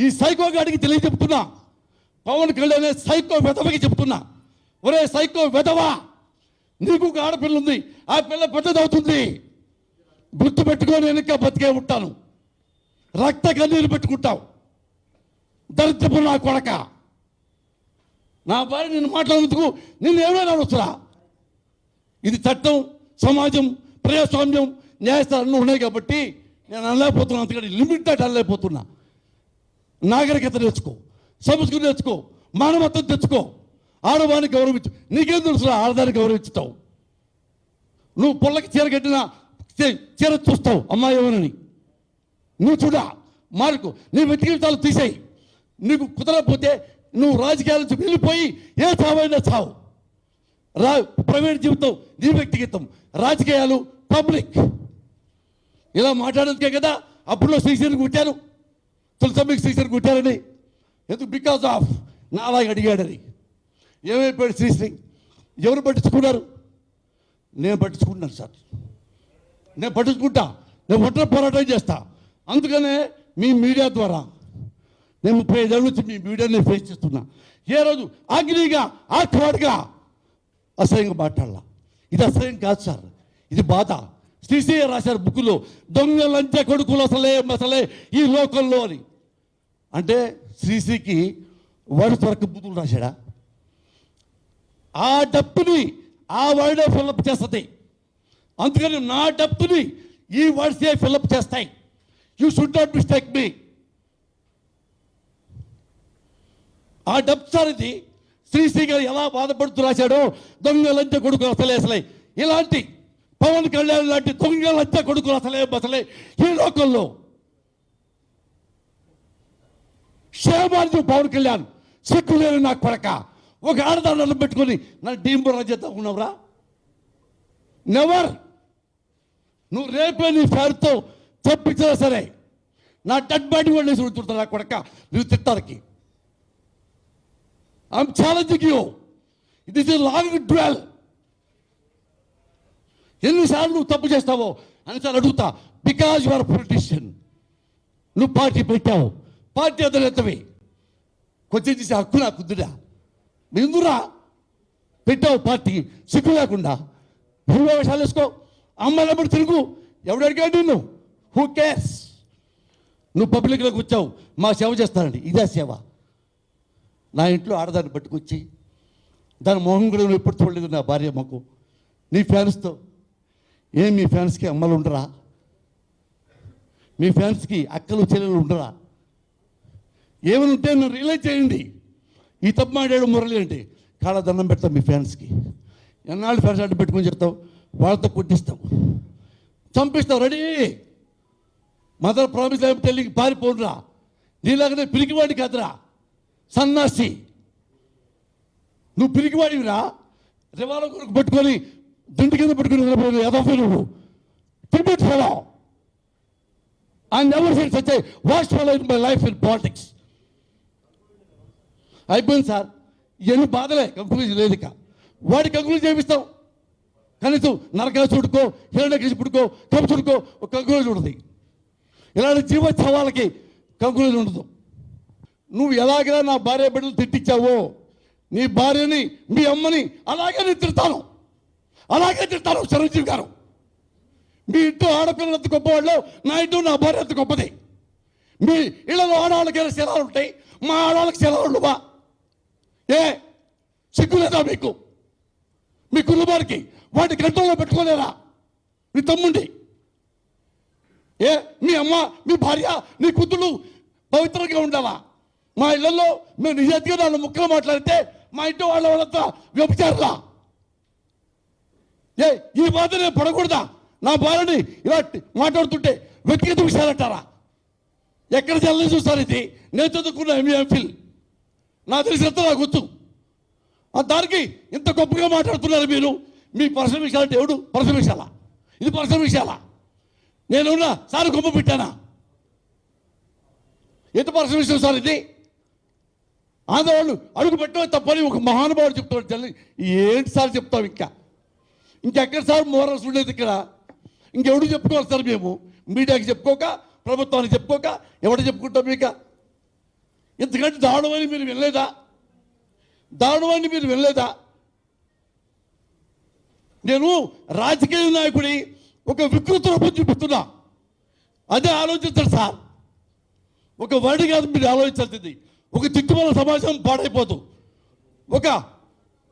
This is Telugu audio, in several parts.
ఈ సైకో గాడికి తెలియజెప్తున్నా. పవన్ కళ్యాణ్ అనే సైకో వెధవకి చెప్తున్నా. ఒరే సైకో వెధవా నీకు ఒక ఆడపిల్ల ఉంది ఆ పిల్ల పెద్దదవుతుంది. గుర్తు పెట్టుకొని వెనక బతికే ఉంటాను. రక్త కన్నీరు పెట్టుకుంటావు. దరిద్రపు నా కొడక. నా భార్య నేను మాట్లాడేందుకు నిన్ను ఏమైనా అనవసరా ఇది చట్టం సమాజం ప్రజాస్వామ్యం న్యాయస్థానంలో ఉన్నాయి కాబట్టి నేను అనలేకపోతున్నా. అందుకని లిమిట్ దాటి అనలేకపోతున్నా. నాగరికత నేర్చుకో సంస్కృతి నేర్చుకో మానవత్వం తెచ్చుకో. ఆడవాన్ని గౌరవించు. నీకేం తెలుసు ఆడదాన్ని గౌరవించుతావు. నువ్వు పొల్లకి చీర కట్టినా చీర చూస్తావు అమ్మాయి ఎవరని? నువ్వు చూడా మార్కు. నీ వ్యక్తిగతాలు తీసేయి. నీకు కుదరకపోతే నువ్వు రాజకీయాల నుంచి వెళ్ళిపోయి ఏ చావైనా చావు. రా ప్రైవేట్ జీవితం నీ వ్యక్తిగతం. రాజకీయాలు పబ్లిక్. ఇలా మాట్లాడేందుకే కదా? అప్పుడులో శ్రీశ్రీని కుట్టారు తులసమ్మికి శ్రీశ్రీని కుట్టారని. ఎందుకు? బికాజ్ ఆఫ్ నా అడిగాడని ఏమైపోయాడు శ్రీశ్రీ? ఎవరు పట్టించుకున్నారు? నేను పట్టించుకుంటున్నాను సార్. నేను పట్టించుకుంటా. నేను ఒంటరి పోరాటం చేస్తా. అందుకనే మీ మీడియా ద్వారా నేను ముప్పై ఐదేళ్ళ నుంచి మీ మీడియాని ఫేస్ చేస్తున్నా. ఏ రోజు అగ్నిగా ఆక్వాడ్గా అసహ్యంగా మాట్లాడాల. ఇది అసహ్యం కాదు సార్. ఇది బాధ. శ్రీశ్రీ రాశారు బుక్కులో దొంగ లంచ కొడుకులు అసలే అసలే ఈ లోకంలో అని. అంటే శ్రీశ్రీకి వాడు త్వరకు బుద్ధులు రాశాడా? ఆ డప్పుని ఆ వర్డే ఫిల్అప్ చేస్తుంది. అందుకని నా డప్పుని ఈ వర్డ్సే ఫిల్అప్ చేస్తాయి. You should not mistake me. ఆ డబ్బు సార్ ఇది శ్రీశ్రీ గారు ఎలా బాధపడుతూ రాశాడో దొంగ కొడుకు అసలే అసలే. ఇలాంటి పవన్ కళ్యాణ్ లాంటి దొంగ లంచ కొడుకులు అసలే అసలే ఈ లోకంలో. క్షేమార్జు పవన్ కళ్యాణ్. సిగ్గు లేని నా కొడక. ఒక ఆడదాన్ని పెట్టుకొని నన్ను డీంబురా చేద్దాం ఉన్నావురా నెవర్ నువ్వు రేపే నీ ఫేర్తో తప్పించినా సరే నా డెడ్ బాడీ వాళ్ళు వేసి నా కొడక. నువ్వు తిట్టాలకి ఐఎమ్ ఛాలెంజింగ్ యూ ఇది ఇస్ లాంగ్ డ్వెల్ ఎన్నిసార్లు నువ్వు తప్పు చేస్తావో అనిసార్లు అడుగుతా. బికాజ్ యు ఆర్ పొలిటీషియన్ నువ్వు పార్టీ పెట్టావు. పార్టీ అధినేతవి కొంచెం చేసే హక్కు నాకు ఉందిరా ఎందురా పెట్టావు పార్టీ సిగ్గు లేకుండా. హీరో వేషాలు వేసుకో. అమ్మాయిలప్పుడు తిరుగు. ఎవడు అడిగాడు నిన్ను? హూ కేర్స్ నువ్వు పబ్లిక్లోకి వచ్చావు మా సేవ చేస్తానండి. ఇదే సేవ. నా ఇంట్లో ఆడదాన్ని పట్టుకొచ్చి దాని మొహం కూడా నువ్వు ఎప్పుడు చూడలేదు నా భార్య మాకు. నీ ఫ్యాన్స్తో. ఏం మీ ఫ్యాన్స్కి అమ్మలు ఉండరా? మీ ఫ్యాన్స్కి అక్కలు చెల్లెలు ఉండరా? ఏమైనా ఉంటే నన్ను రియలైజ్ చేయండి. ఈ తప్పు మాట్లాడు మురళి అంటే కాళ్ళ దండం పెడతాం మీ ఫ్యాన్స్కి. ఎన్నాళ్ళు ఫ్యాన్స్ అడ్డు పెట్టుకొని చెప్తావు? వాళ్ళతో కొట్టిస్తావు చంపిస్తావు రెడీ. మదర్ ప్రామిస్ లేకపోతే తెల్లికి పారిపోడురా నీలాగనే పిరికివాడి కాదురా. సన్నాసి. నువ్వు పిరికివాడివిరా? రివాల కొరకు పెట్టుకొని దిండు కింద పెట్టుకుని నిలబడి ఎదఫీ నువ్వు. Tibet fellow I never seen such vast fellow in my life in politics అయిపోయింది సార్. ఇవన్నీ బాధలే కంక్లూజన్ లేదు ఇక. వాడి కంక్లూజన్ చేపిస్తాం. కనీసం నరకాసుడుకో కప్పు కంసుడికో ఒక కంక్లూజన్ ఉంటుంది ఇలాంటి జీవోత్సవాలకి కంక్లూజన్ ఉండదు. నువ్వు ఎలాగైనా నా భార్య బిడ్డలు తిట్టించావో నీ భార్యని మీ అమ్మని అలాగే నేను తిడతాను. అలాగే తిడతాను చిరంజీవి గారు. మీ ఇంట్లో ఆడపిల్లలు ఎంత గొప్పవాళ్ళు నా ఇంట్లో నా భార్య ఎంత గొప్పది. మీ ఇళ్ళలో ఆడవాళ్ళకి శిలాలు ఉంటాయి మా ఆడవాళ్ళకి శిలాలు ఉండవా? ఏ? సిగ్గులేదా మీకు? మీ కుటుంబానికి వాటి గంటల్లో పెట్టుకోలేరా? మీ తమ్ముండి ఏ? మీ అమ్మ మీ భార్య నీ కూతురు పవిత్రంగా ఉండవా? మా ఇళ్ళలో మేము నిజాతిగా నాలుగు ముక్కలు మాట్లాడితే మా ఇంటి వాళ్ళ వాళ్ళంతా వ్యభిచారులా? ఏ ఈ బాధ నేను పడకూడదా? నా భార్యని ఇలా మాట్లాడుతుంటే వ్యక్తిగత విషయాలు అంటారా ఎక్కడ చల్లని చూస్తారు ఇది? నేను చదువుకున్న ఎంఏ ఎంఫిల్ నా తెలిసినంత నాకు గుర్తు. దానికి ఇంత గొప్పగా మాట్లాడుతున్నారు మీరు. మీ పర్సనల్ విషయాలు ఎవడు పర్సనల్ విషయాలా? ఇది పర్సనల్ విషయాలా? నేనున్నా సార్ గొప్ప పెట్టానా ఎంత పర్సనల్ విషయం సార్ ఇది? ఆంధ్రవాళ్ళు అడుగు పెట్టడం తప్పని ఒక మహానుభావుడు చెప్తాడు తల్లి ఏంటి సార్ చెప్తాం ఇంకా? ఇంకెక్కడ సార్ మోరల్స్ ఉండేది ఇక్కడ? ఇంకెవడు చెప్పుకోవాలి సార్ మేము? మీడియాకి చెప్పుకోక ప్రభుత్వానికి చెప్పుకోక ఎవడు చెప్పుకుంటాం ఇక? ఇంతకంటే దారుణమని మీరు వినలేదా? దారుణమని మీరు వినలేదా? నేను రాజకీయ నాయకుడి ఒక వికృత రూపం చూపిస్తున్నా అదే ఆలోచించండి సార్. ఒక వర్డ్ కాదు మీరు ఆలోచించాల్సింది. ఒక తిట్టుమల సమాజం పాడైపోదు. ఒక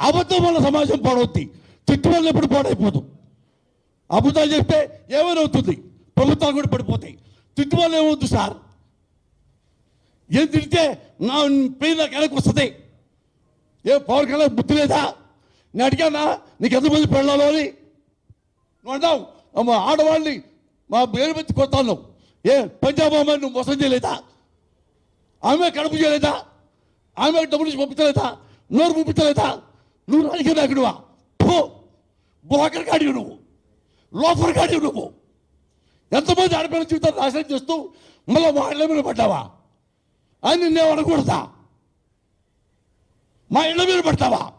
అబద్ధం వల్ల సమాజం పాడవుద్ది. తిట్టుమల ఎప్పుడు పాడైపోదు. అబద్ధాలు చెప్తే ఏమైనా అవుతుంది? ప్రభుత్వాలు కూడా పడిపోతాయి. వల్ల ఏమవుద్ది సార్? ఏం తిడితే నా పేరు నాకు వస్తుంది. ఏ పవన్ కళ్యాణ్ బుద్ధి లేదా? నేను అడిగానా? నీకు ఎంతమంది పెళ్ళాలో అని. నువ్వు అంటావు మా ఆడవాళ్ళని మా పేరు పెట్టి కొత్తాను ఏ పంజాబ్ అమ్మాయి నువ్వు మోసం చేయలేదా? ఆమె కడుపు చేయలేదా? ఆమె డబ్బులు ఇచ్చి పంపించలేదా? నోరు పంపించలేదా నువ్వు రాజకీయ నాయకుడువా? పో బ్రోకర్ కాడి నువ్వు. లోఫర్ కాడివి నువ్వు. ఎంతమంది ఆడపిల్లల జీవితాన్ని నాశనం చేస్తూ మళ్ళీ మా ఇళ్ళ మీద పడ్డావా? అని నేను అడగకూడదా మా ఇళ్ళ మీద పడతావా?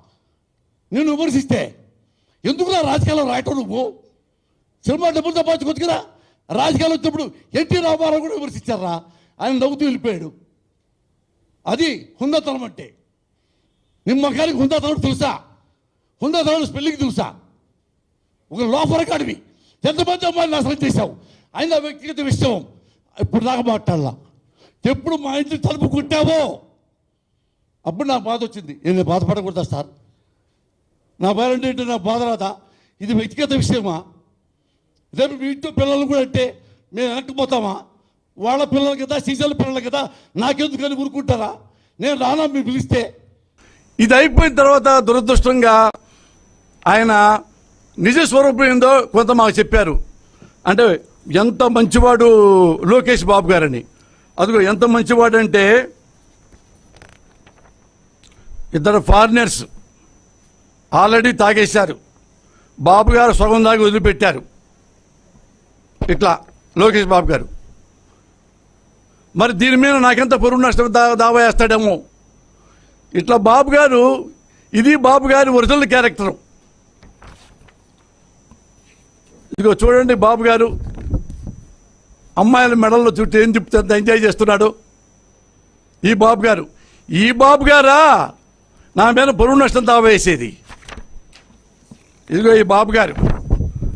నేను విమర్శిస్తే ఎందుకు నా రాజకీయాల్లో రాయటం నువ్వు? సినిమా డబ్బులు సంపాదించుకోవచ్చు కదా రాజకీయాలు వచ్చినప్పుడు ఎన్టీ రామారావు కూడా విమర్శించారా? ఆయన నవ్వుతూ వెళ్ళిపోయాడు. అది హుందాతనం అంటే. నిమ్మకానికి హుందాతనం తెలుసా? హుందాతనం స్పెల్లింగ్ తెలుసా? ఒక లోపల కాడివి ఎంతమంది అమ్మాయిని నాశనం చేశావు? అయినా వ్యక్తిగత విషయం ఇప్పుడు దాకా మాట్లాడాల. ఎప్పుడు మా ఇంటి తలుపు కుట్టావో? అప్పుడు నాకు బాధ వచ్చింది. నేను బాధపడకూడదా సార్? నా పేరెంట్ అంటే ఏంటో నాకు బాధ రాదా? ఇది వ్యక్తిగత విషయమా? రేపు మీ ఇంట్లో పిల్లలు కూడా అంటే మేము వెనక్కిపోతామా? వాళ్ళ పిల్లలు కదా సీజన్ పిల్లలు కదా నాకెందుకని ఊరుకుంటారా? నేను రానా మీరు పిలిస్తే? ఇది అయిపోయిన తర్వాత దురదృష్టంగా ఆయన నిజ స్వరూపం ఏందో కొంత మాకు చెప్పారు. అంటే ఎంత మంచివాడు లోకేష్ బాబు గారని. అదిగో ఎంత మంచివాడంటే ఇద్దరు ఫారినర్స్ ఆల్రెడీ తాగేశారు. బాబు గారు సగం దాగి వదిలిపెట్టారు. ఇట్లా లోకేష్ బాబు గారు. మరి దీని మీద నాకెంత పొరుగు నష్టం దా దావా వేస్తాడేమో ఇట్లా బాబు గారు ఇది బాబు గారి ఒరిజినల్ క్యారెక్టర్. ఇదిగో చూడండి బాబు గారు. అమ్మాయిల మెడల్లో చుట్టూ ఏం చెప్తే అంత ఎంజాయ్ చేస్తున్నాడు. ఈ బాబు గారు. ఈ బాబు గారా? నా మీద బరువు నష్టం దావా వేసేది ఇదిగో ఈ బాబు గారు.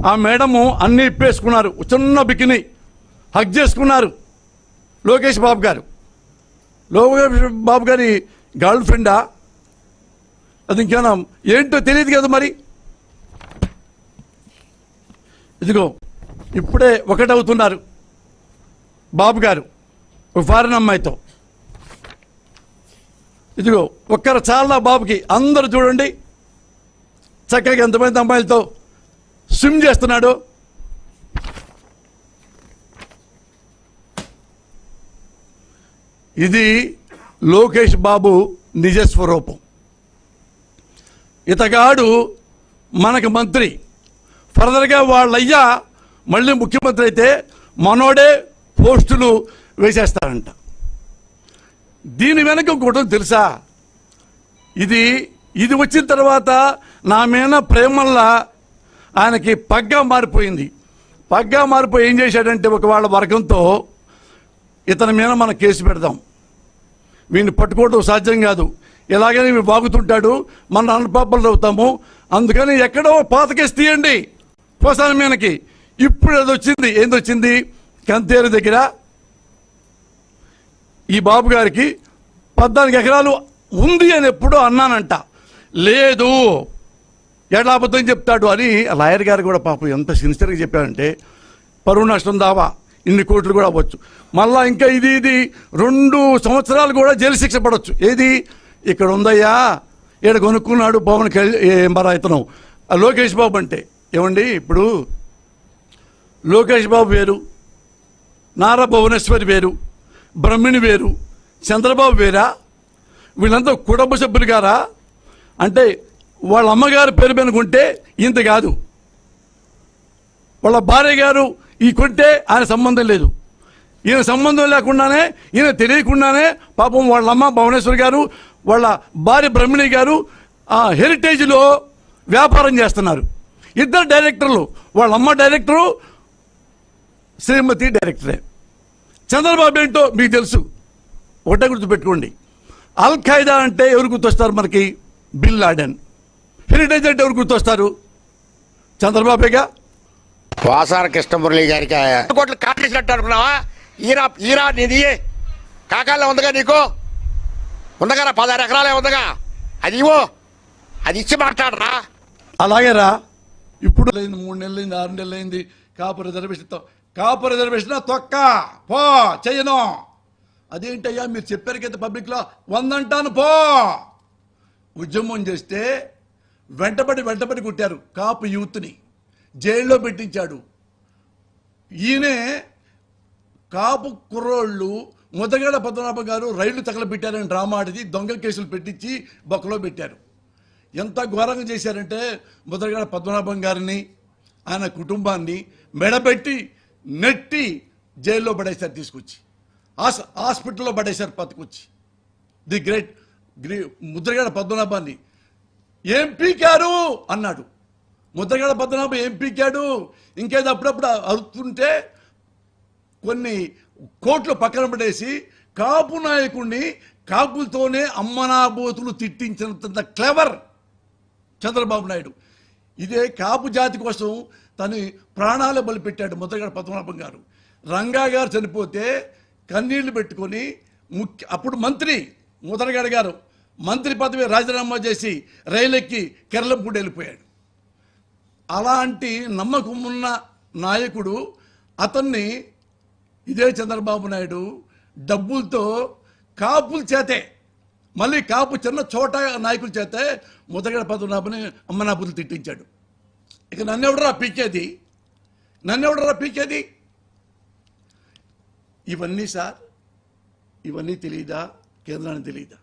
ఆ మేడము అన్నీ ఇప్పేసుకున్నారు. చిన్న బికిని. హక్ చేసుకున్నారు. లోకేష్ బాబు గారు. లోకేష్ బాబు గారి గర్ల్ ఫ్రెండా? అది ఇంకేనా? ఏంటో తెలియదు కదా మరి. ఇదిగో ఇప్పుడే ఒకటవుతున్నారు. బాబు గారు ఒక ఫారెన్ అమ్మాయితో. ఇదిగో ఒక్కరు చాలా బాబుకి అందరూ చూడండి. చక్కగా ఎంతమంది అమ్మాయిలతో స్విమ్ చేస్తున్నాడు. ఇది లోకేష్ బాబు నిజస్వరూపం ఇతగాడు మనకు మంత్రి. ఫర్దర్గా వాళ్ళయ్యా మళ్ళీ ముఖ్యమంత్రి అయితే మనోడే పోస్టులు వేసేస్తారంట. దీని వెనక కూడా తెలుసా? ఇది ఇది వచ్చిన తర్వాత నా మీద ప్రేమల్లా ఆయనకి పగ్గా మారిపోయింది. పగ్గా మారిపోయి ఏం చేశాడంటే ఒక వాళ్ళ వర్గంతో ఇతని మీద మనం కేసు పెడదాం. వీడిని పట్టుకోవడం సాధ్యం కాదు. ఇలాగనే వీడు బాగుతుంటాడు మన అన్నపాపలు అవుతాము. అందుకని ఎక్కడో పాతకేసి తీయండి. పోసాని మీనకి ఇప్పుడు అది వచ్చింది. ఏందొచ్చింది కంతేరు దగ్గర ఈ బాబు గారికి పద్నాలుగు ఎకరాలు ఉంది అని ఎప్పుడో అన్నానంట. లేదు. ఎట్లా అబద్ధం చెప్తాడు అని లాయర్ గారు కూడా పాపం ఎంత సిన్సియర్గా చెప్పారంటే పరువు నష్టం దావా ఇన్ని కోట్లు కూడా అవ్వచ్చు. మళ్ళా ఇంకా ఇది ఇది రెండు సంవత్సరాలు కూడా జైలు శిక్ష పడవచ్చు ఏది? ఇక్కడ ఉందయ్యా ఇక్కడ కొనుక్కున్నాడు పవన్ కళ్యాణ్ మరి ఇతను ఆ లోకేష్ బాబు అంటే. ఏమండి ఇప్పుడు లోకేష్ బాబు వేరు. నారా భువనేశ్వరి వేరు బ్రహ్మిణి వేరు చంద్రబాబు వేరా? వీళ్ళంతా కుటుంబ సభ్యులు గారా? అంటే వాళ్ళ అమ్మగారు పేరు మీద కొంటే ఇంత కాదు. వాళ్ళ భార్య గారు ఈ కొంటే ఆయన సంబంధం లేదు. ఈయన సంబంధం లేకుండానే ఈయన తెలియకుండానే పాపం వాళ్ళ అమ్మ భువనేశ్వరి గారు వాళ్ళ భార్య బ్రహ్మిణి గారు ఆ హెరిటేజ్లో వ్యాపారం చేస్తున్నారు. ఇద్దరు డైరెక్టర్లు వాళ్ళ అమ్మ డైరెక్టరు శ్రీమతి డైరెక్టరే. చంద్రబాబు ఏంటో మీకు తెలుసు. ఒకటే గుర్తుపెట్టుకోండి. అల్ ఖైదా అంటే ఎవరు గుర్తొస్తారు మనకి? Bin Laden. హెరిటేజ్ అంటే ఎవరు గుర్తొస్తారు? చంద్రబాబేగా? వాసార కృష్ణమురళి గారికి కోట్లు కాటేసినట్టు అనుకున్నావా ఈరా ఈరా కాకాల్లో ఉందిగా నీకు? ఉందగా పదహారు ఎకరాలే ఉందగా. అది ఇవ్వు. అది ఇచ్చి మాట్లాడరా. అలాగే రా ఇప్పుడు మూడు నెలలు అయింది ఆరు నెలలు అయింది కాపు రిజర్వేషన్తో కాపు రిజర్వేషన్ తొక్క. పో చెయ్యను. అదేంటయ్యా మీరు చెప్పారు కదా పబ్లిక్లో వందంటాను పో. ఉద్యమం చేస్తే వెంటబడి వెంటబడి కొట్టారు కాపు యూత్ని. జైల్లో పెట్టించాడు. ఈయనే కాపు కుర్రోళ్ళు ముదగడ పద్మనాభ గారు రైళ్ళు తగలబెట్టారని డ్రామా ఆడిది దొంగ కేసులు పెట్టించి బొక్కలో పెట్టారు. ఎంత ఘోరంగా చేశారంటే ముదగడ పద్మనాభం గారిని ఆయన కుటుంబాన్ని మెడబెట్టి నెట్టి జైల్లో పడేశారు తీసుకొచ్చి. హాస్ హాస్పిటల్లో పడేశారు పట్టుకొచ్చి. ది గ్రేట్ గ్రీ ముద్రగడ పద్మనాభాన్ని. ఏం పీకారు? అన్నాడు. ముద్రగడ పద్మనాభం ఏం పీకాడు? ఇంకేదో అప్పుడప్పుడు అరుతుంటే కొన్ని కోట్లు పక్కన పడేసి కాపు నాయకుడిని కాపులతోనే అమ్మనాబోతులు తిట్టించినంత క్లెవర్ చంద్రబాబు నాయుడు. ఇదే కాపు జాతి కోసం తను ప్రాణాలు బలిపెట్టాడు ముద్రగడ పద్మనాభం గారు. రంగా గారు చనిపోతే కన్నీళ్ళు పెట్టుకొని ముఖ్య అప్పుడు మంత్రి ముద్రగడ గారు మంత్రి పదవి రాజీనామా చేసి రైలెక్కి కేరళపూడి వెళ్ళిపోయాడు. అలాంటి నమ్మకం ఉన్న నాయకుడు అతన్ని ఇదే చంద్రబాబు నాయుడు డబ్బులతో కాపుల చేతే మళ్ళీ కాపు చిన్న చోట నాయకుల చేతే ముదగడ పద్మనాభని అమ్మనాపులు తిట్టించాడు. ఇక నన్నెవడరా పీకేది? నన్నెవడరా పీకేది? ఇవన్నీ సార్ ఇవన్నీ తెలియదా కేంద్రానికి తెలియదా